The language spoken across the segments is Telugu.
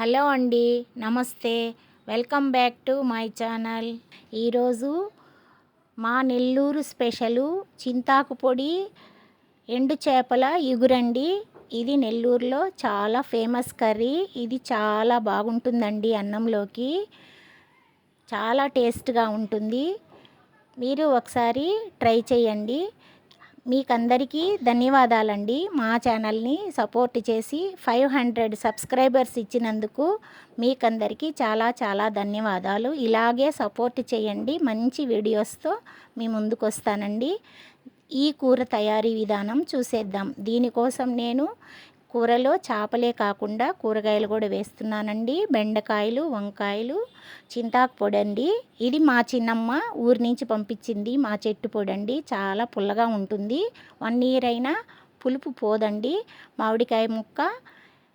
హలో అండి నమస్తే. Welcome back to my channel. ఈరోజు మా నెల్లూరు స్పెషలు చింతాకు పొడి ఎండు చేపల ఇగురండి. ఇది నెల్లూరులో చాలా ఫేమస్ కర్రీ. ఇది చాలా బాగుంటుందండి అన్నంలోకి. చాలా టేస్ట్గా ఉంటుంది. మీరు ఒకసారి ట్రై చేయండి. మీకందరికీ ధన్యవాదాలండి. మా ఛానల్ని సపోర్ట్ చేసి ఫైవ్ హండ్రెడ్ సబ్స్క్రైబర్స్ ఇచ్చినందుకు మీకందరికీ చాలా చాలా ధన్యవాదాలు. ఇలాగే సపోర్ట్ చేయండి. మంచి వీడియోస్తో మీ ముందుకు వస్తానండి ఈ కూర తయారీ విధానం చూసేద్దాం. దీనికోసం నేను కూరలో చేపలే కాకుండా కూరగాయలు కూడా వేస్తున్నానండి. బెండకాయలు వంకాయలు చింతాకు పొడి అండి ఇది మా చిన్నమ్మ ఊరి నుంచి పంపించింది మా చెట్టు పొడండి. చాలా పుల్లగా ఉంటుంది. వన్ ఇయర్ అయినా పులుపు పోదండి. మామిడికాయ ముక్క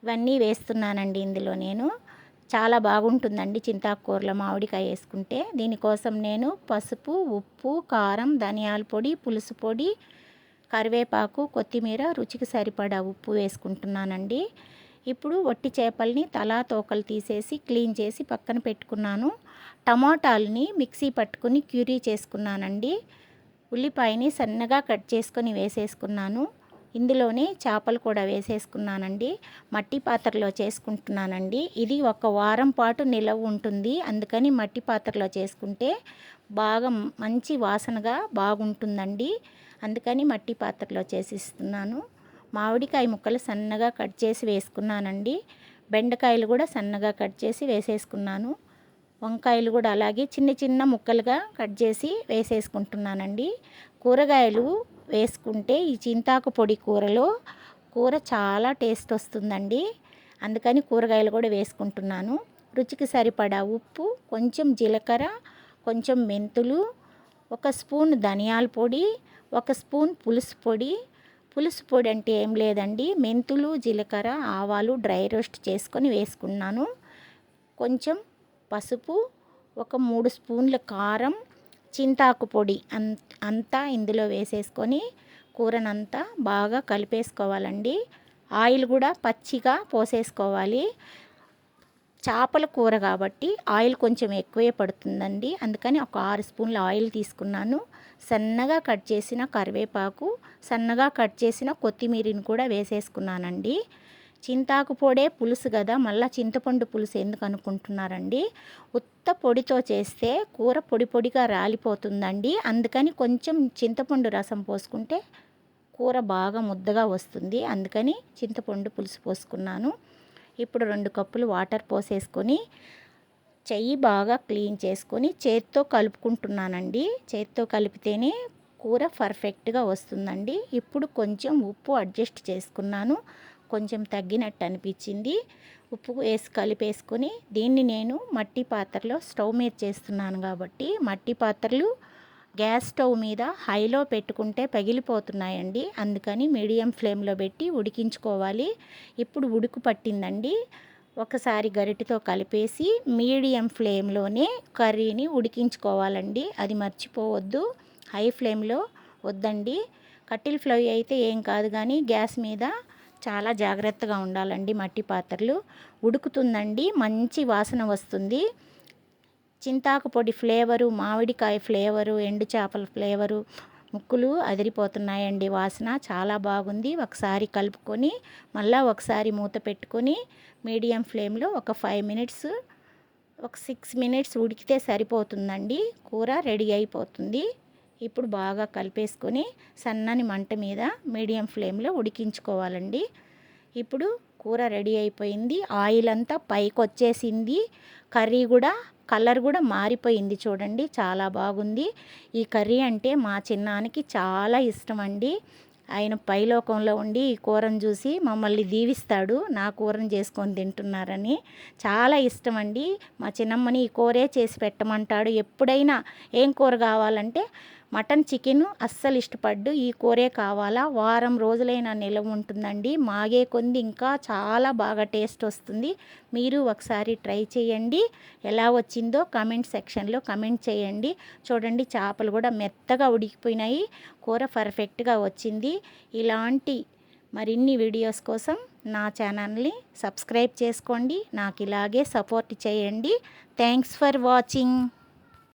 ఇవన్నీ వేస్తున్నానండి ఇందులో నేను. చాలా బాగుంటుందండి చింతాకు కూరలో మామిడికాయ వేసుకుంటే. దీనికోసం నేను పసుపు ఉప్పు కారం ధనియాల పొడి పులుసు పొడి కరివేపాకు కొత్తిమీర రుచికి సరిపడా ఉప్పు వేసుకుంటున్నానండి. ఇప్పుడు వట్టి చేపల్ని తలా తోకలు తీసేసి క్లీన్ చేసి పక్కన పెట్టుకున్నాను. టమాటాలని మిక్సీ పట్టుకుని క్యూరీ చేసుకున్నానండి. ఉల్లిపాయని సన్నగా కట్ చేసుకొని వేసేసుకున్నాను. ఇందులోనే చేపలు కూడా వేసేసుకున్నానండి. మట్టి పాత్రలో చేసుకుంటున్నానండి. ఇది ఒక వారం పాటు నిలవ ఉంటుంది. అందుకని మట్టి పాత్రలో చేసుకుంటే బాగా మంచి వాసనగా బాగుంటుందండి. అందుకని మట్టి పాత్రలో చేసిస్తున్నాను. మామిడికాయ ముక్కలు సన్నగా కట్ చేసి వేసుకున్నానండి. బెండకాయలు కూడా సన్నగా కట్ చేసి వేసేసుకున్నాను. వంకాయలు కూడా అలాగే చిన్న చిన్న ముక్కలుగా కట్ చేసి వేసేసుకుంటున్నానండి. కూరగాయలు వేసుకుంటే ఈ చింతాకు పొడి కూరలో కూర చాలా టేస్ట్ వస్తుందండి. అందుకని కూరగాయలు కూడా వేసుకుంటున్నాను. రుచికి సరిపడా ఉప్పు కొంచెం జీలకర్ర కొంచెం మెంతులు ఒక స్పూన్ ధనియాల పొడి ఒక స్పూన్ పులుసు పొడి. పులుసు పొడి అంటే ఏం లేదండి. మెంతులు జీలకర్ర ఆవాలు డ్రై రోస్ట్ చేసుకొని వేసుకున్నాను. కొంచెం పసుపు ఒక మూడు స్పూన్ల కారం చింతాకు పొడి అంతా ఇందులో వేసేసుకొని కూరనంతా బాగా కలిపేసుకోవాలండి. ఆయిల్ కూడా పచ్చిగా పోసేసుకోవాలి. చేపల కూర కాబట్టి ఆయిల్ కొంచెం ఎక్కువే పడుతుందండి. అందుకని ఒక ఆరు స్పూన్ల ఆయిల్ తీసుకున్నాను. సన్నగా కట్ చేసిన కరివేపాకు సన్నగా కట్ చేసిన కొత్తిమీరని కూడా వేసేసుకున్నానండి. చింతాకు పొడే పులుసు కదా మళ్ళీ చింతపండు పులుసు ఎందుకు అనుకుంటున్నారండి? ఉత్త పొడితో చేస్తే కూర పొడి పొడిగా రాలిపోతుందండి. అందుకని కొంచెం చింతపండు రసం పోసుకుంటే కూర బాగా ముద్దగా వస్తుంది. అందుకని చింతపండు పులుసు పోసుకున్నాను. ఇప్పుడు రెండు కప్పులు వాటర్ పోసేసుకొని చెయ్యి బాగా క్లీన్ చేసుకొని చేత్తో కలుపుకుంటున్నానండి. చేత్తో కలిపితేనే కూర పర్ఫెక్ట్గా వస్తుందండి. ఇప్పుడు కొంచెం ఉప్పు అడ్జస్ట్ చేసుకున్నాను. కొంచెం తగ్గినట్టు అనిపించింది. ఉప్పు వేసి కలిపేసుకొని దీన్ని నేను మట్టి పాత్రలో స్టవ్ మీద చేస్తున్నాను కాబట్టి మట్టి పాత్రలు గ్యాస్ స్టవ్ మీద హైలో పెట్టుకుంటే పగిలిపోతున్నాయండి. అందుకని మీడియం ఫ్లేమ్లో పెట్టి ఉడికించుకోవాలి. ఇప్పుడు ఉడుకు పట్టిందండి. ఒకసారి గరిటెతో కలిపేసి మీడియం ఫ్లేమ్లోనే కర్రీని ఉడికించుకోవాలండి. అది మర్చిపోవద్దు. హై ఫ్లేమ్లో వద్దండి. కట్టిల్ ఫ్లై అయితే ఏం కాదు కానీ గ్యాస్ మీద చాలా జాగ్రత్తగా ఉండాలండి మట్టి పాత్రలు. ఉడుకుతుందండి. మంచి వాసన వస్తుంది. చింతాకు పొడి ఫ్లేవరు మామిడికాయ ఫ్లేవరు ఎండు చేపల ఫ్లేవరు ముక్కులు అదిరిపోతున్నాయండి. వాసన చాలా బాగుంది. ఒకసారి కలుపుకొని మళ్ళీ ఒకసారి మూత పెట్టుకొని మీడియం ఫ్లేమ్లో ఒక ఫైవ్ మినిట్స్ ఒక సిక్స్ మినిట్స్ ఉడికితే సరిపోతుందండి. కూర రెడీ అయిపోతుంది. ఇప్పుడు బాగా కలిపేసుకొని సన్నని మంట మీద మీడియం ఫ్లేమ్లో ఉడికించుకోవాలండి. ఇప్పుడు కూర రెడీ అయిపోయింది ఆయిల్ అంతా పైకి వచ్చేసింది కర్రీ కూడా కలర్ కూడా మారిపోయింది చూడండి చాలా బాగుంది. ఈ కర్రీ అంటే మా చిన్నానికి చాలా ఇష్టం అండి ఆయన పైలోకంలో ఉండి ఈ కూరను చూసి మమ్మల్ని దీవిస్తాడు నా కూరను చేసుకొని తింటున్నారని. చాలా ఇష్టం అండి మా చిన్నమ్మని ఈ కూరే చేసి పెట్టమంటాడు. ఎప్పుడైనా ఏం కూర కావాలంటే మటన్ చికెన్ అస్సలు ఇష్టపడ్డు. ఈ కూరే కావాలా? వారం రోజులైనా నిలవ ఉంటుందండి. మాగే కొంది ఇంకా చాలా బాగా టేస్ట్ వస్తుంది. మీరు ఒకసారి ట్రై చేయండి. ఎలా వచ్చిందో కమెంట్ సెక్షన్లో కమెంట్ చేయండి. చూడండి చేపలు కూడా మెత్తగా ఉడికిపోయినాయి. కూర పర్ఫెక్ట్గా వచ్చింది. ఇలాంటి మరిన్ని వీడియోస్ కోసం నా ఛానల్ని సబ్స్క్రైబ్ చేసుకోండి. నాకు ఇలాగే సపోర్ట్ చేయండి. Thanks for watching.